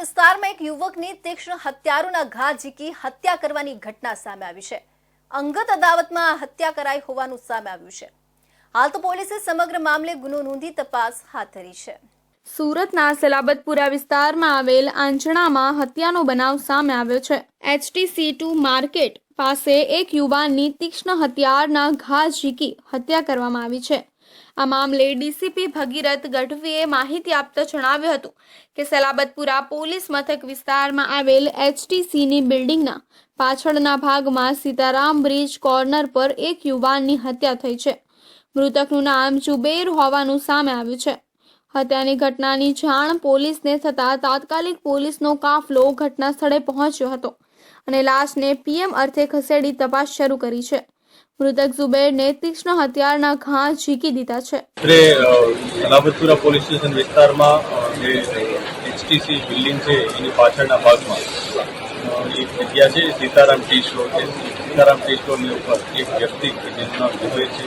વિસ્તારમાં એક યુવકની તીક્ષ્ણ હત્યારોના ઘા ઝીકી હત્યા કરવાની ઘટના સામે આવી છે. અંગત અદાવતમાં હત્યા કરાઈ હોવાનું સામે આવ્યું છે. હાલ તો પોલીસે સમગ્ર મામલે ગુનો નોંધી તપાસ હાથ ધરી છે. સુરતના સલાબતપુરા વિસ્તારમાં આવેલ આંચણામાં હત્યાનો બનાવ સામે આવ્યો છે. એચટીસી ટુ માર્કેટ પાસે એક યુવાનની તીક્ષ્ણ હથિયારના ઘા ઝીકી હત્યા કરવામાં આવી છે. આ મામલે ડીસીપી ભગીરથ ગઢવીએ માહિતી આપતા જણાવ્યું હતું કે સલાબતપુરા પોલીસ મથક વિસ્તારમાં આવેલ એચટીસીની બિલ્ડિંગના પાછળના ભાગમાં સીતારામ બ્રિજ કોર્નર પર એક યુવાનની હત્યા થઈ છે. મૃતકનું નામ જુબેર હોવાનું સામે આવ્યું છે. હત્યાની ઘટનાની જાણ પોલીસને થતાં તાત્કાલિક પોલીસનો કાફલો ઘટના સ્થળે પહોંચ્યો હતો અને લાશને પીએમ અર્થે ખસેડી તપાસ શરૂ કરી છે. મૃતક ઝુબેરને તીક્ષ્ણ હથિયારના ઘા ઝીકી દીધા છે. અલાબતપુરા પોલીસ સ્ટેશન વિસ્તારમાં જે એચટીસી બિલ્ડિંગ છે, એની પાછળના ભાગમાં એક જગ્યા છે, સીતારામ ટી સ્ટોર છે. સીતારામ ટી સ્ટોરની ઉપર એક વ્યક્તિ જેનું નામ ઝુબેર છે,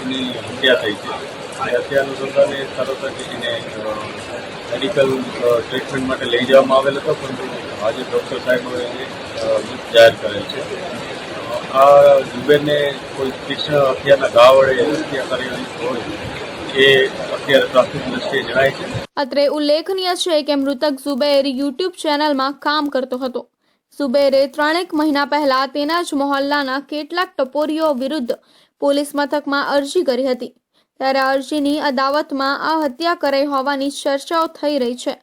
એની હત્યા થઈ છે. અને હત્યા અનુસંધાને તરત જ એને મેડિકલ ટ્રીટમેન્ટ માટે લઈ જવામાં આવેલ હતો, પરંતુ આજે ડૉક્ટર સાહેબોએ જાહેર કરેલ છે. આ જુબેરને કોઈ તીક્ષ્ણ હથિયારના ઘા વડે હત્યા કરેલી હોય અત્રે ઉલ્લેખનીય છે કે મૃતક ઝુબેર યુટ્યુબ ચેનલમાં કામ કરતો હતો. ઝુબેરે ત્રણેક મહિના પહેલા તેના જ મોહલ્લાના કેટલાક ટપોરીઓ વિરુદ્ધ પોલીસ મથકમાં અરજી કરી હતી. ત્યારે અરજીની અદાવતમાં આ હત્યા કરાઈ હોવાની ચર્ચાઓ થઈ રહી છે.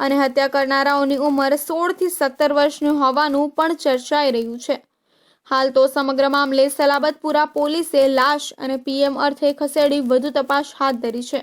અને હત્યા કરનારાઓની ઉંમર સોળથી સત્તર વર્ષની હોવાનું પણ ચર્ચાઈ રહ્યું છે. હાલ તો સમગ્ર મામલે સલાબતપુરા પોલીસે લાશ અને પીએમ અર્થે ખસેડી વધુ તપાસ હાથ ધરી છે.